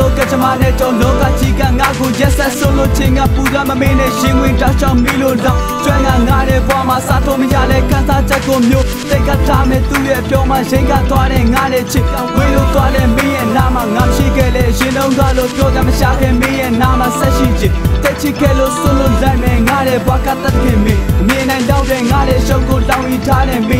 လို့ကချမနဲ့ကြောလောကကြီးကငါကိုရက်ဆက်ဆုံးလို့ချင်းကပူကမမင်းနဲ့ရှင်ဝင်တောက်ချောင်းမီလို့တော့ကျွမ်းကငါတဲ့ဘွားမှာစားတော့မရလဲခန်းစားချက်ကိုမျိုးတိတ်ကထားမဲ့သူ့ရဲ့ပြောမှရင်ကသွားတဲ့ငါတဲ့ချစ်ဝေးလို့သွားတဲ့မင်းရဲ့နာမငါရှိခဲ့လေရှင်လုံးသွားလို့ပြောကြမရှာခဲ့မင်းရဲ့နာမဆက်ရှိချစ်တက်ချစ်ခဲ့လို့ဆုံးလို့လိုက်မဲ့ငါတဲ့ဘွားကတတ်ခင်မင်းအမြင်နိုင်တော့တဲ့ငါတဲ့ရှုပ်ကိုတောင်းရထားတဲ့မင်း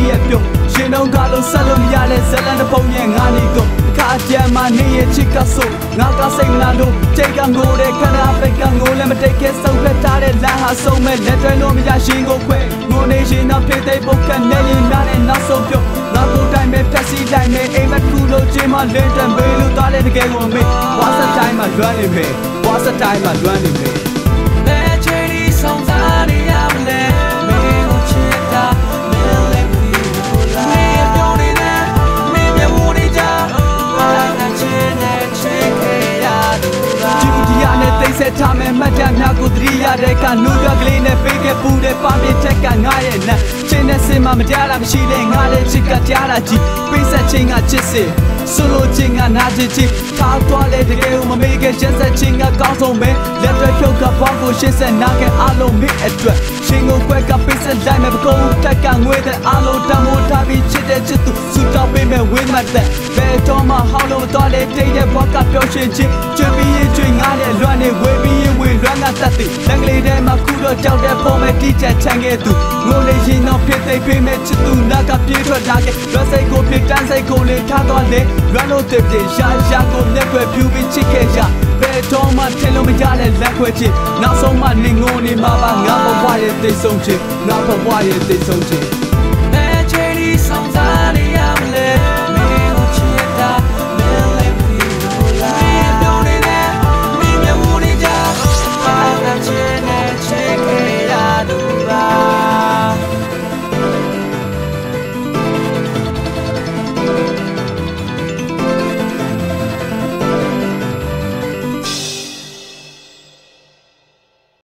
ရဲ့ပြောရှင်လုံးကလို့ဆက်လို့မရလဲဇလန်တပုံရဲ့ငါနေကိုခါကြမ်းမနေရဲ့ချစ်ကဆိုငါကစိတ်မလားလို့တိတ်ကငိုတဲ့ခဏပိတ်ကငိုလည်းမတိတ်ခဲ့ဆုံးဖက်ထားတဲ့လမ်းဟာဆုံးမဲ့လက်တွဲလို့မရရှင်ကိုခွဲငိုနေရှင်တော့ဖြစ်တဲ့ပုတ်ကနေရင်နားနဲ့နောက်ဆုံးပြုတ်ငါကိုတိုင်းမဲ့ဖြက်စီတိုင်းမဲ့အိမ်မက်ခုလို့ချင်းမလင်းတံမေးလို့သားတဲ့တကယ်ကိုမေးဝါစတိုင်းမှာလွမ်းနေမေးဝါစတိုင်းမှာလွမ်းနေမေး ဒီရနဲ့တိတ်ဆက်ထားမယ်မှတ်တမ်းများကိုသတိရတဲ့ကနူရကလေးနဲ့ပေးခဲ့ပူတဲ့ပါပြထက်ကငါရဲ့နတ်ချင်းနဲ့စင်မမတရားတာမရှိတဲ့ငါရဲ့ချစ်ကကြားတာကြီးပေးဆက်ချင်းကချစ်စေဆိုလိုချင်းကနာချစ်ချစ်ထားသွားလေတကယ်မမေ့ခဲ့ချက်ဆက်ချင်းကကောင်းဆုံးပဲလက်တွေဖြုတ်ကပွားကိုရှင်းဆက်နာခဲ့အလုံးမိအတွက်ချင်းကိုကွက်ကပေးဆက်လိုက်မယ်ပကုံးတက်ကငွေတဲ့အလုံးတမိုးထားပြီးချစ်တဲ့ချစ်သူစူတောင်းပေးမယ်ဝင်းမတ်တဲ့ဘယ်တော့မှဟောင်းလို့တော့လေတိတ်တဲ့ဘွားကပြောရှင်းချင်းကျွေးပြီးရင်ကျွေးငါနဲ့လွမ်း တော့ကြောက်တဲ့ပုံမဲ့တီးချက်ချန်ခဲ့သူငိုနေရင်တော့ဖြစ်သိပေးမဲ့ချစ်သူနာကပြေးထွက်လာခဲ့လွမ်းစိတ်ကိုပြတန်းစိတ်ကိုလေထားတော့လေလွမ်းလို့တဲ့တဲ့ရှာရှာကိုလက်ွယ်ဖြူပြီးချစ်ခဲ့ကြဘယ်တော့မှထင်လို့မရတဲ့လက်ခွဲချစ်နောက်ဆုံးမှနေငိုနေမှာပါငါဘဝရဲ့သိဆုံးချစ်ငါဘဝရဲ့သိဆုံးချစ်